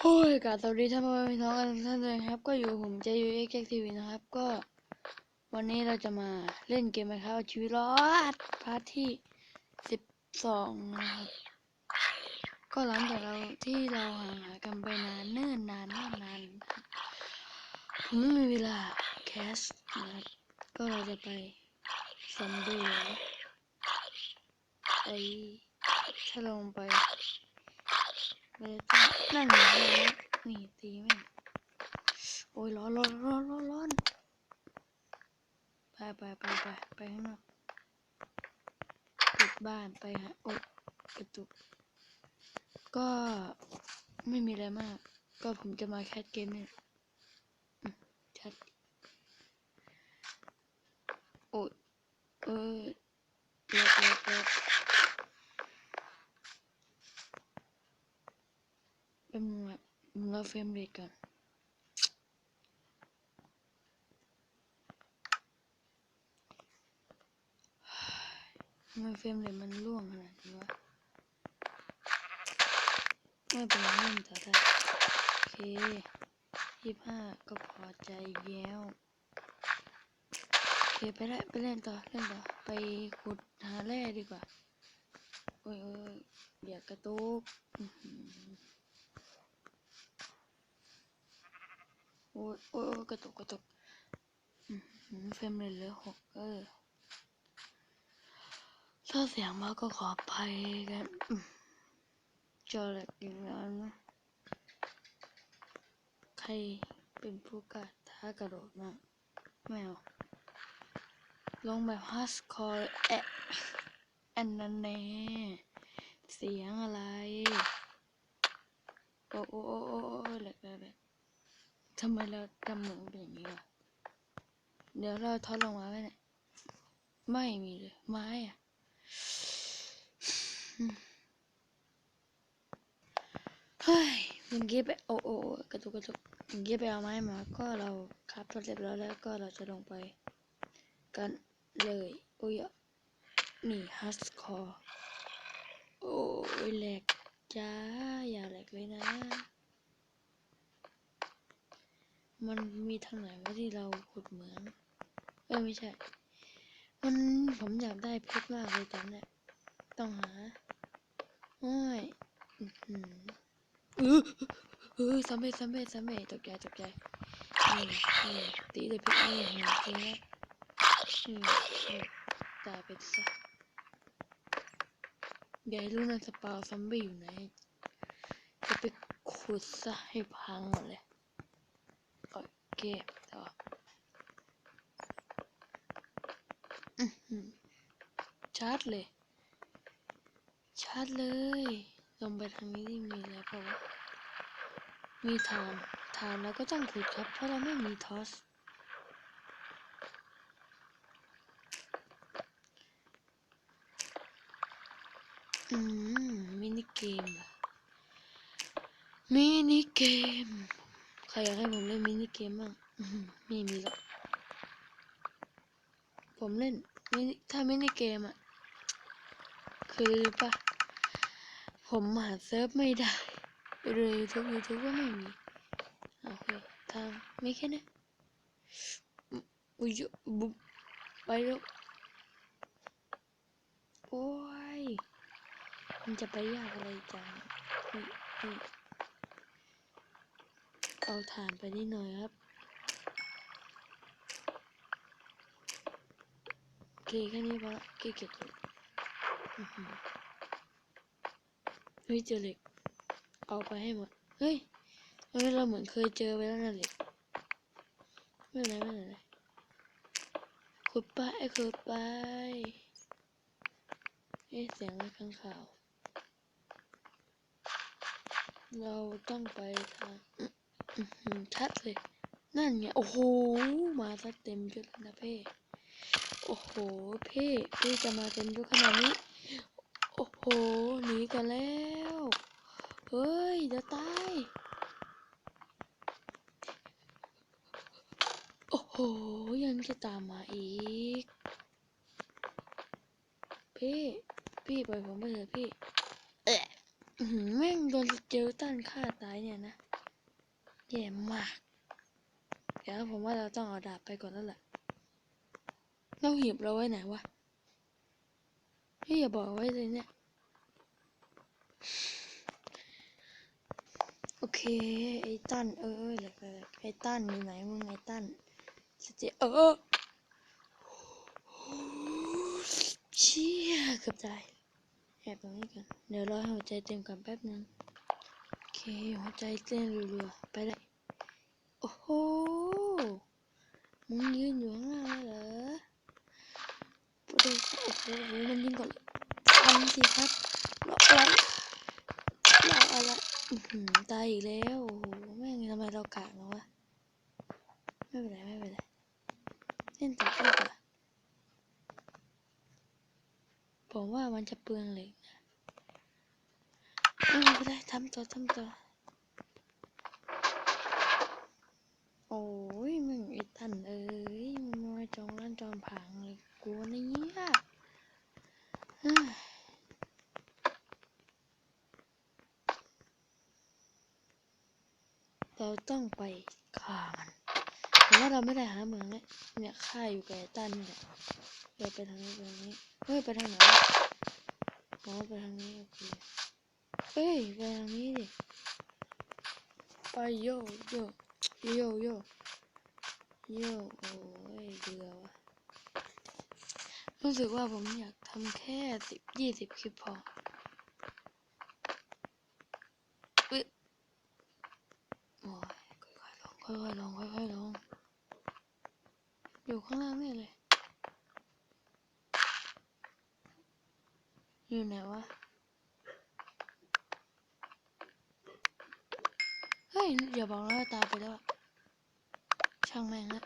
โอ้ยกาสวัสดีท่านพ่อแม่พี่น้องกันทุกท่านเลยครับ ก็อยู่ผมเจยูเอ็กซ์ทีวีนะครับ ก็ วันนี้เราจะมาเล่นเกมนะครับชีวิตรอดพาร์ทที่สิบสองนะครับก็หลังจากเราที่เราห่างหายกันไปนานเนิ่นนานนานนานผมไม่มีเวลาแคสนะครับก็เราจะไปสำรวจไปถ้าลงไป ไม่ได้ตั้งนั่นไงนี่ตีแม่โอ้ยร้อนร้อนร้อนร้อนร้อนไปไปไปไปไปข้างนอกปิดบ้านไปฮะโอ๊ยกระตุกก็ไม่มีอะไรมาก ก็ผมจะมาแคสเกมเนี่ยอืมชัดโอ้ยเออเล็กเล็กเล็ก เป็นแบบ เราเฟรมเรทก่อนทำไมเฟรมเรทมันร่วงขนาดนี้วะไม่เป็นไรไม่มีต่อได้โอเคยี่ห้าก็พอใจแล้วโอเคไปได้ไปเล่นต่อเล่นต่อไปขุดหาแร่ดีกว่า โอ้ยโอ้ยอย่ากระตุกอื้อหือ โอ้ยโอ้ยกระตุกกระตุกเฟรมเลยเหลือหกเออถ้าเสียงมาก็ขออภัยกันเจอแหลกอย่างนั้นนะใครเป็นผู้กล้าท้ากระโดดมากไม่เอาลงแบบฮัสคอร์แอะอันนั้นแน่เสียงอะไร โอ้โอ้โอ้โอ้โอ้แหแหลกแหลก ทำไมเราทำเหมือนเป็นอย่างนี้วะเดี๋ยวเราทอดลงมาไว้เนี่ย ไม่มีเลย ไม้อะเฮ้ยเมื่อกี้ไปโอ้โอ้กระตุกกระตุกเมื่อกี้ไปเอาไม้มา ก็เราครับทดเรียบร้อยแล้วก็เราจะลงไป กันเลยโอ้ยนี่ฮัสคอร์โอ้ยแหลกจ้าอย่าแหลกเลยนะ มันมีทางไหนวะที่เราขุดเหมือง เออไม่ใช่ มันผมอยากได้เพชรมากเลยตอนเนี้ยต้องหาโอ้ยอื้อหือเออเออสำเร็จสำเร็จสำเร็จตกใจตกใจตีเลยเพชรนี่เห็นจริงแล้วนี่นี่ตายไปซะอย่าให้รู้นะสปาวซัมบี้อยู่ไหน จะไปขุดซะให้พังหมดเลย โอเคต่ออื้อหือชัดเลย ชัดเลย ลงไปทางนี้ที่มีอะไรเปล่าวะมีฐานฐานเราก็ต้องขุดครับ เพราะเราไม่มีทอส อืม มินิเกมอะมินิเกม รอยากให้ผมเล่นมินิเกมบ้างไม่มีหรอกผมเล่นมินิถ้ามินิเกมอะคือปะผมหาเซิร์ฟไม่ได้ไปดูยูทูบยูทูบก็ไม่มีโอเคทางมีแค่นี้อุ๊ยอุ้ยบุ๊บไปแล้วโอ้ยมันจะไปยากอะไรจังนี่นี่ เอาถ่านไปนิดหน่อยครับ โอเคแค่นี้พอละเก็บเก็บเลยอื้อหือเฮ้ยเจอเหล็ก เอาไปให้หมด เฮ้ยเฮ้ยเราเหมือนเคยเจอไปแล้วนั่นเหล็ก ไม่เป็นไรไม่เป็นไรขุดไปขุดไปเอ๊ะเสียงอะไรข้างข่าว เราต้องไปทาง ชัดเลย นั่นไงโอ้โห มาซะเต็มชุดนะเพ่โอ้โห เพ่พี่จะมาเต็มชุดขนาดนี้ โอ้โห หนีกันแล้ว เฮ้ย เดี๋ยวตาย โอ้โห ยังจะตามมาอีกพี่พี่ปล่อยผมไปเถอะพี่เออแม่งโดนเจลตันฆ่าตายเนี่ยนะ แย่มาก เดี๋ยวผมว่าเราต้องเอาดาบไปก่อนแล้วแหละเราหีบเราไว้ไหนวะเฮ้อย่าบอกไว้เลยเนี่ย โอเค ไอ้ตั้นเออเออเหลือไอ้ตั้นอยู่ไหนมึงไอ้ตั้นเจเออเชี่ยเกือบตายแอบตรงนี้กัน เดี๋ยวรอให้หัวใจเต็มกันแป๊บนึง หัวใจเต้นรัวๆไปได้โอ้โหมึงยืนอยู่ข้างล่าเลยเหรอโอ้โหโอ้โหมันยิงก่อนทำสิครับรออะไรรออะไรอื้อหือตายอีกแล้วโอ้โหแม่งทำไมเรากากเนอะวะไม่เป็นไรไม่เป็นไรเล่นต่อเล่นต่อผมว่ามันจะเปลืองเล็กนะ ไม่เป็นไรทำต่อทำต่อโอ้ยมึงไอ้ทันเอ้ยมึงมาจองร้านจอมผังเลยกลัวนะเนี่ยเฮ้ยเราต้องไปฆ่ามันแต่ว่าเราไม่ได้หาเมืองเนี่ยเนี่ยฆ่าอยู่กับไอ้ตั้นนี่แหละเราไปทางนี้ไปทางนี้ เฮ้ย ไปทางไหนอ๋อไปทางนี้โอเค เฮ้ยไปทางนี้ดิ ไปโยโยโยโยโยโอ้ยเบื่อวะรู้สึกว่าผมอยากทำแค่สิบยี่สิบคลิปพออุ๊ยโอ้ยค่อยๆลงค่อยๆลงค่อยๆลงอยู่ข้างล่างนี่เลย อยู่ไหนวะ เฮ้ย อย่าบอกว่าตาไปแล้วอะช่างแม่งละ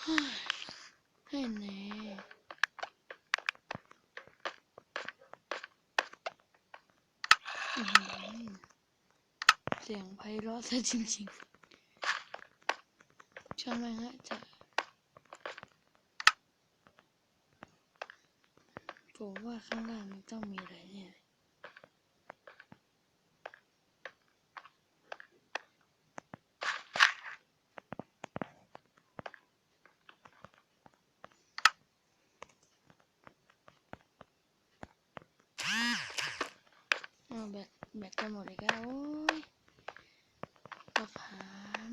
เฮ้ยให้แน่เสียงไพเราะซะจริงๆช่างแม่งฮะจะผม ว่าข้างล่างมันต้องมีอะไรเนี่ยเอาแบตแบตจะหมดอีกแล้วโอ้ยกระผาน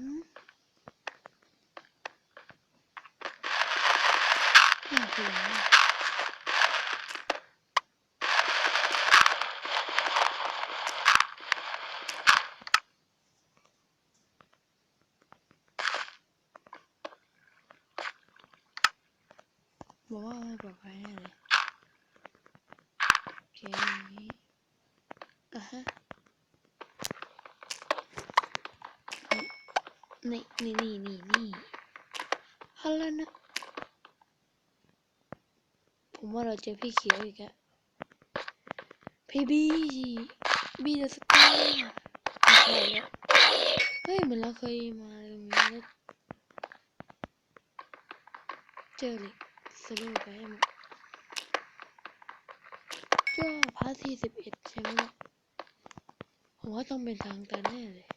น่าเกลียดมากบอกว่า ไม่ปลอดภัยแน่เลยโอเคอย่างนี้อะฮะนี่นี่นี่นี่นี่ฮัลโหลนะผมว่าเราเจอพี่เขียวอีกอะพี่บีบีเดอะสกาไม่ใช่แล้วเฮ้ยเหมือนเราเคยมาตรงนี้แล้วเจอเลย สลิงไปให้หมดก็พาร์ทที่สิบเอ็ดใช่ไหมผมว่าต้องเป็นทางตันแน่เลย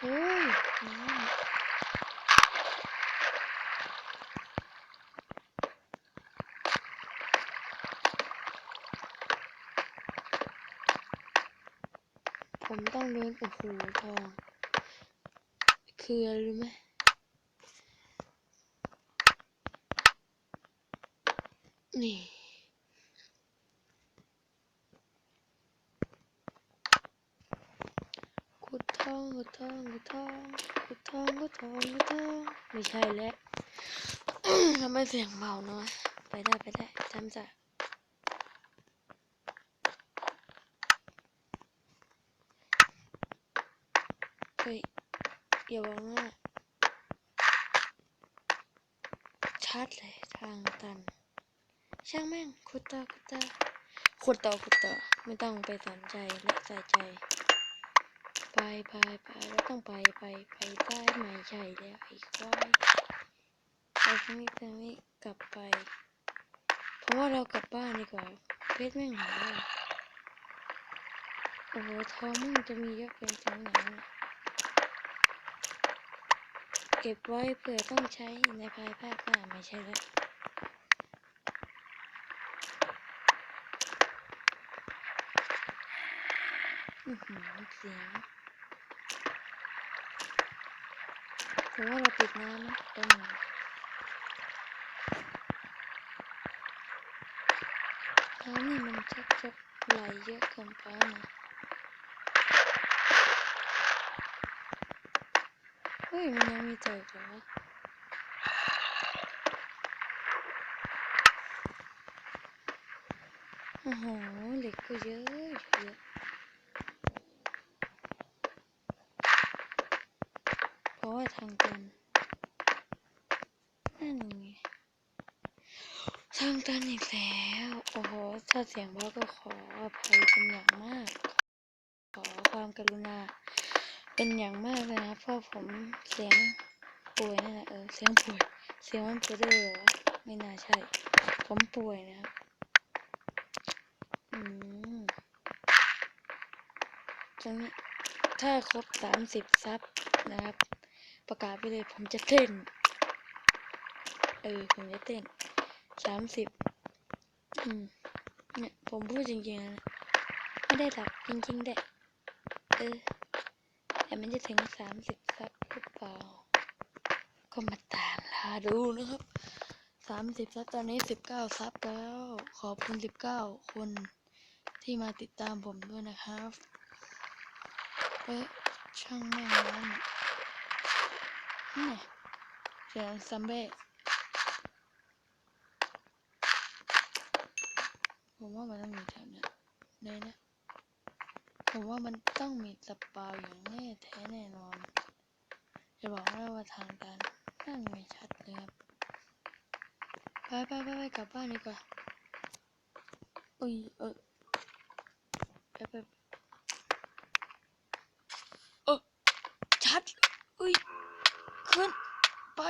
โอ้ยน้ำ ผมต้องเดินโอ้โหทอง คืออะไรรู้ไหมนี่ขุดทองขุดทองขุดทองขุดทองขุดทองขุดทองไม่ใช่แล้วทำไมเสียงเบาเนาะไปได้ไปได้ทำจ้ะ เฮ้ยอย่าบอกว่าชัดเลยทางตัน ช่างแม่งขุดต่อขุดต่อขุดต่อขุดต่อไม่ต้องไปสนใจและใส่ใจ ไปไปไปเราต้องไปไปไปได้ไหมใช่แล้วไอ้ควายไปทางนี้ทางนี้กลับไปเพราะว่าเรากลับบ้านดีกว่าเพชรแม่งหายโอ้โหทองมึงจะมีเยอะเป็นจังไหนน่ เก็บไว้เผื่อต้องใช้ในภายภาคหน้าไม่ใช่แล้วอือหือเสียงแต่ว่าเราติดน้ำนะเดี๋ยวน่อยน้ำนี่มันชักจะไหลเยอะเกินไปนะ ฮ้ย มันยังมีเจออีกเหรอวะโอ้โหเหล็กก็เยอะเยอะเพราะว่าทางตันนั่นไงทางตันอีกแล้ว โอ้โห ถ้าเสียงเบาก็ขออภัยเป็นอย่างมาก ขอความกรุณา เป็นอย่างมากเลยนะพราะผมเสียงป่วยนั่นแหละเออเสียงป่วยเสียงมันป่วยด้วยเหรอไม่น่าใช่ ผมป่วยนะครับอืมตรงนี้ถ้าครบสามสิบซับนะครับ ประกาศไปเลยผมจะเต้น เออ ผมจะเต้นสามสิบอืมเนี่ยผมพูดจริงๆนะไม่ได้หลับจริงๆแหละเออ แต่มันจะถึงสามสิบซับหรือเปล่า ก็มาตามลาดูนะครับสามสิบซับตอนนี้สิบเก้าซับแล้ว ขอบคุณสิบเก้าคนที่มาติดตามผมด้วยนะครับเอ๊ะช่างแม่งร้นนี่เสียงซัมเบ้ผมว่ามันต้องมีแถบเนี้ยเลยนะ ผมว่ามันต้องมีสปาวอย่างแน่แท้แน่นอน จะบอกได้ว่าทางการนั่นไม่ชัดเลยครับ ไปไปไปไปกลับบ้านดีกว่าอุ้ยเออไปไปเออชัดอุ้ยขึ้นไป